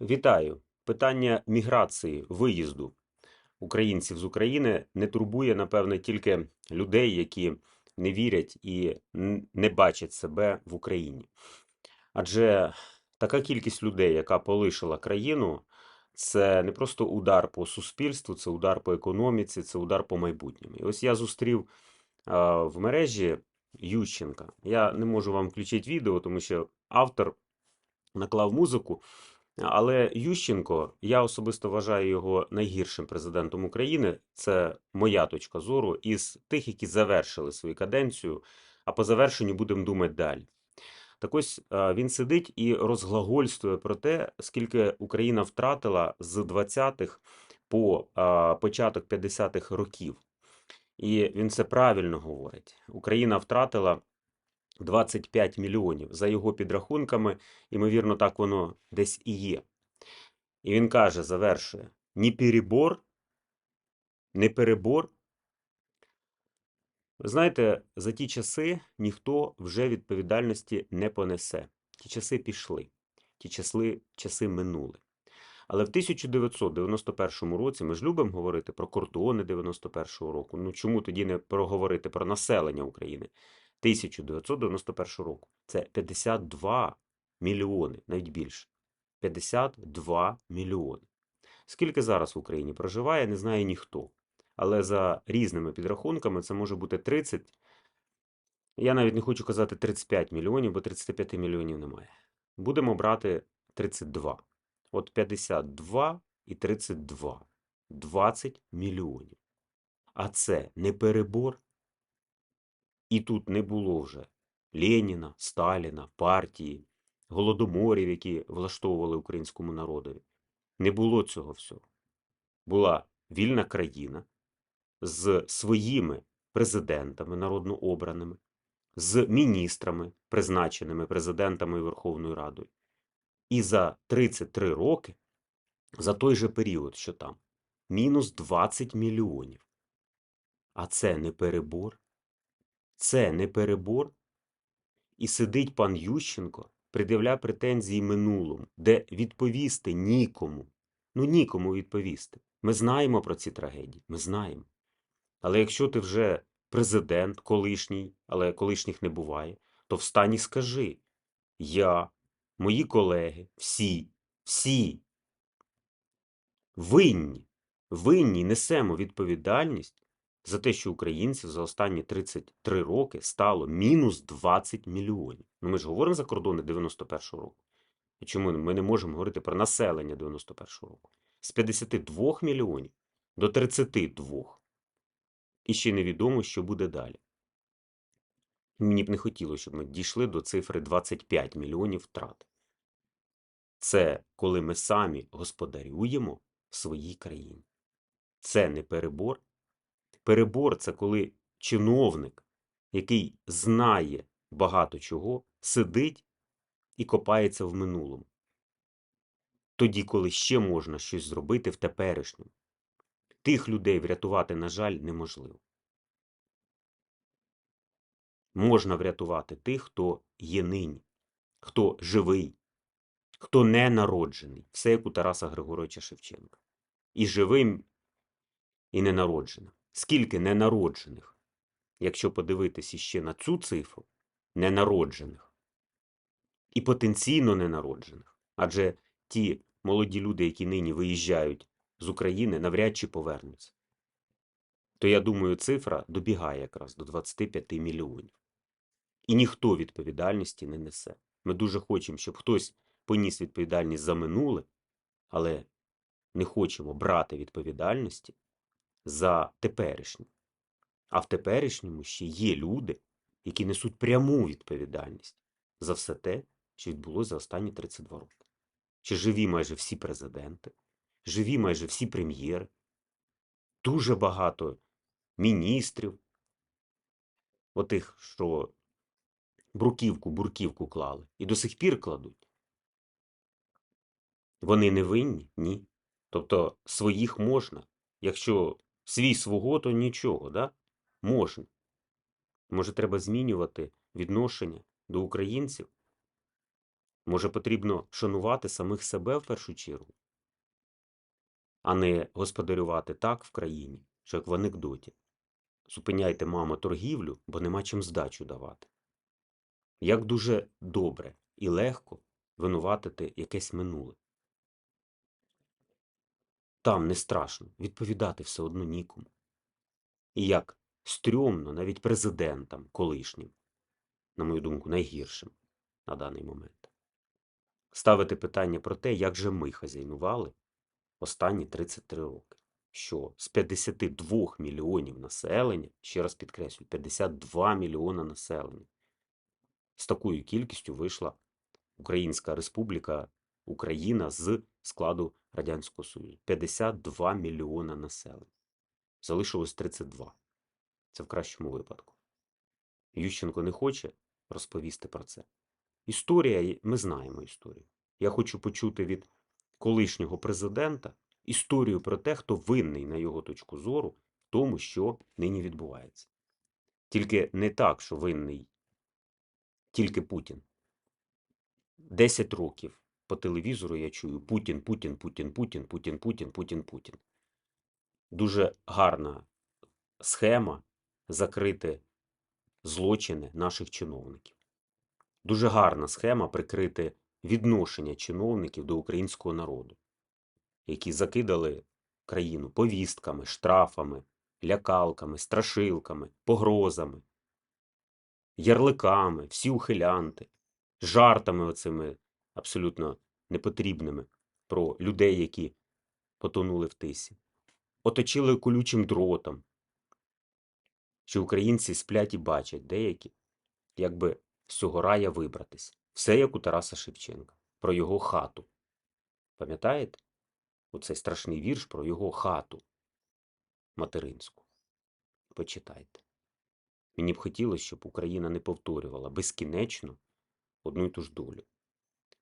Вітаю! Питання міграції, виїзду українців з України не турбує, напевне, тільки людей, які не вірять і не бачать себе в Україні. Адже така кількість людей, яка полишила країну, це не просто удар по суспільству, це удар по економіці, це удар по майбутньому. І ось я зустрів в мережі Ющенка. Я не можу вам включити відео, тому що автор наклав музику. Але Ющенко, я особисто вважаю його найгіршим президентом України. Це моя точка зору із тих, які завершили свою каденцію, а по завершенню будемо думати далі. Так ось він сидить і розглагольствує про те, скільки Україна втратила з 20-х по початок 50-х років. І він це правильно говорить. Україна втратила 25 мільйонів за його підрахунками, ймовірно, так воно десь і є. І він каже, завершує: ні перебор, не перебор. Ви знаєте, за ті часи ніхто вже відповідальності не понесе. Ті часи пішли, ті часи, часи минули. Але в 1991 році ми ж любимо говорити про кордони 91-го року. Ну чому тоді не проговорити про населення України? 1991 року. Це 52 мільйони, навіть більше. 52 мільйони. Скільки зараз в Україні проживає, не знає ніхто. Але за різними підрахунками це може бути 30. Я навіть не хочу казати 35 мільйонів, бо 35 мільйонів немає. Будемо брати 32. От 52 і 32. 20 мільйонів. А це не перебор. І тут не було вже Леніна, Сталіна, партії, голодоморів, які влаштовували українському народові. Не було цього всього. Була вільна країна з своїми президентами народно обраними, з міністрами, призначеними президентами і Верховною Радою. І за 33 роки, за той же період, що там, мінус 20 мільйонів. А це не перебор. Це не перебор. І сидить пан Ющенко, придивля претензії минулому, де відповісти нікому. Ну нікому відповісти. Ми знаємо про ці трагедії, ми знаємо. Але якщо ти вже президент колишній, але колишніх не буває, то встань і скажи: я, мої колеги, всі, всі винні, винні несемо відповідальність за те, що українців за останні 33 роки стало мінус 20 мільйонів. Ну ми ж говоримо за кордони 91-го року. І чому ми не можемо говорити про населення 91-го року? З 52 мільйонів до 32. І ще невідомо, що буде далі. Мені б не хотілося, щоб ми дійшли до цифри 25 мільйонів втрат. Це коли ми самі господарюємо в своїй країні. Це не перебор. Перебор це коли чиновник, який знає багато чого, сидить і копається в минулому. Тоді, коли ще можна щось зробити в теперішньому. Тих людей врятувати, на жаль, неможливо. Можна врятувати тих, хто є нині, хто живий, хто не народжений. Все як у Тараса Григоровича Шевченка. І живим, і ненародженим. Скільки ненароджених, якщо подивитись іще на цю цифру, ненароджених і потенційно ненароджених. Адже ті молоді люди, які нині виїжджають з України, навряд чи повернуться. То я думаю, цифра добігає якраз до 25 мільйонів. І ніхто відповідальності не несе. Ми дуже хочемо, щоб хтось поніс відповідальність за минуле, але не хочемо брати відповідальності за теперішнє. А в теперішньому ще є люди, які несуть пряму відповідальність за все те, що відбулося за останні 32 роки. Чи живі майже всі президенти, живі майже всі прем'єри, дуже багато міністрів, отих, що бруківку, бурківку клали, і до сих пір кладуть. Вони не винні? Ні. Тобто своїх можна. Якщо свій свого, то нічого, да? Можна. Може, треба змінювати відношення до українців? Може, потрібно шанувати самих себе в першу чергу, а не господарювати так в країні, що як в анекдоті. Зупиняйте, мамо, торгівлю, бо нема чим здачу давати. Як дуже добре і легко винуватити якесь минуле. Там не страшно, відповідати все одно нікому. І як стрьомно навіть президентам колишнім, на мою думку, найгіршим на даний момент, ставити питання про те, як же ми хазяйнували останні 33 роки. Що з 52 мільйонів населення, ще раз підкреслюю, 52 мільйона населення, з такою кількістю вийшла Українська Республіка Україна з складу Радянського Союзу. 52 мільйона населення. Залишилось 32. Це в кращому випадку. Ющенко не хоче розповісти про це. Історія, ми знаємо історію. Я хочу почути від колишнього президента історію про те, хто винний, на його точку зору, в тому, що нині відбувається. Тільки не так, що винний тільки Путін. 10 років по телевізору я чую Путін, Путін, Путін, Путін, Путін, Путін, Путін, Путін. Дуже гарна схема закрити злочини наших чиновників. Дуже гарна схема прикрити відношення чиновників до українського народу, які закидали країну повістками, штрафами, лякалками, страшилками, погрозами, ярликами, всі ухилянти, жартами оцими абсолютно непотрібними про людей, які потонули в тисі. Оточили колючим дротом, що українці сплять і бачать деякі, якби з цього рая вибратись. Все як у Тараса Шевченка, про його хату. Пам'ятаєте? Оцей страшний вірш про його хату материнську. Почитайте. Мені б хотілося, щоб Україна не повторювала безкінечно одну й ту ж долю.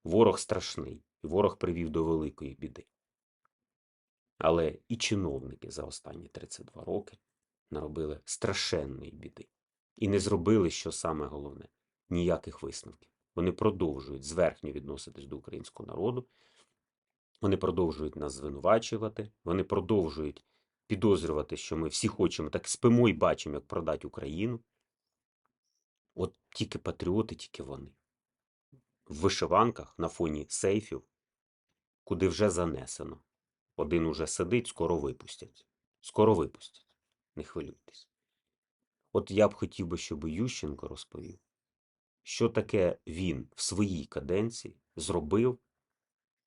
Ворог страшний, і ворог привів до великої біди. Але і чиновники за останні 32 роки наробили страшенної біди. І не зробили, що саме головне, ніяких висновків. Вони продовжують зверхньо відноситись до українського народу, вони продовжують нас звинувачувати, вони продовжують підозрювати, що ми всі хочемо, так спимо і бачимо, як продати Україну. От тільки патріоти, тільки вони. В вишиванках на фоні сейфів, куди вже занесено. Один уже сидить, скоро випустять. Скоро випустять. Не хвилюйтесь. От я б хотів би, щоб Ющенко розповів, що таке він в своїй каденції зробив,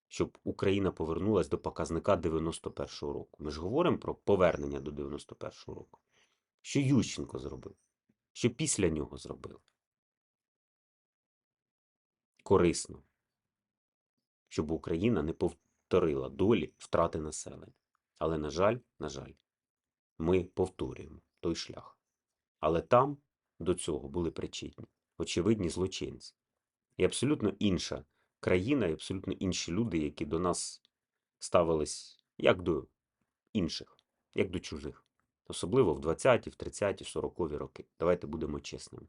щоб Україна повернулася до показника 91-го року. Ми ж говоримо про повернення до 91-го року. Що Ющенко зробив? Що після нього зробив? Корисно. Щоб Україна не повторила долі втрати населення. Але, на жаль, на жаль, ми повторюємо той шлях. Але там до цього були причетні очевидні злочинці. І абсолютно інша країна, і абсолютно інші люди, які до нас ставились як до інших, як до чужих. Особливо в 20-ті, в 30-ті, 40-ві роки. Давайте будемо чесними.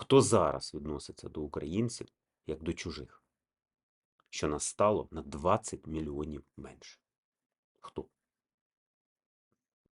Хто зараз відноситься до українців як до чужих? Що нас стало на 20 мільйонів менше? Хто?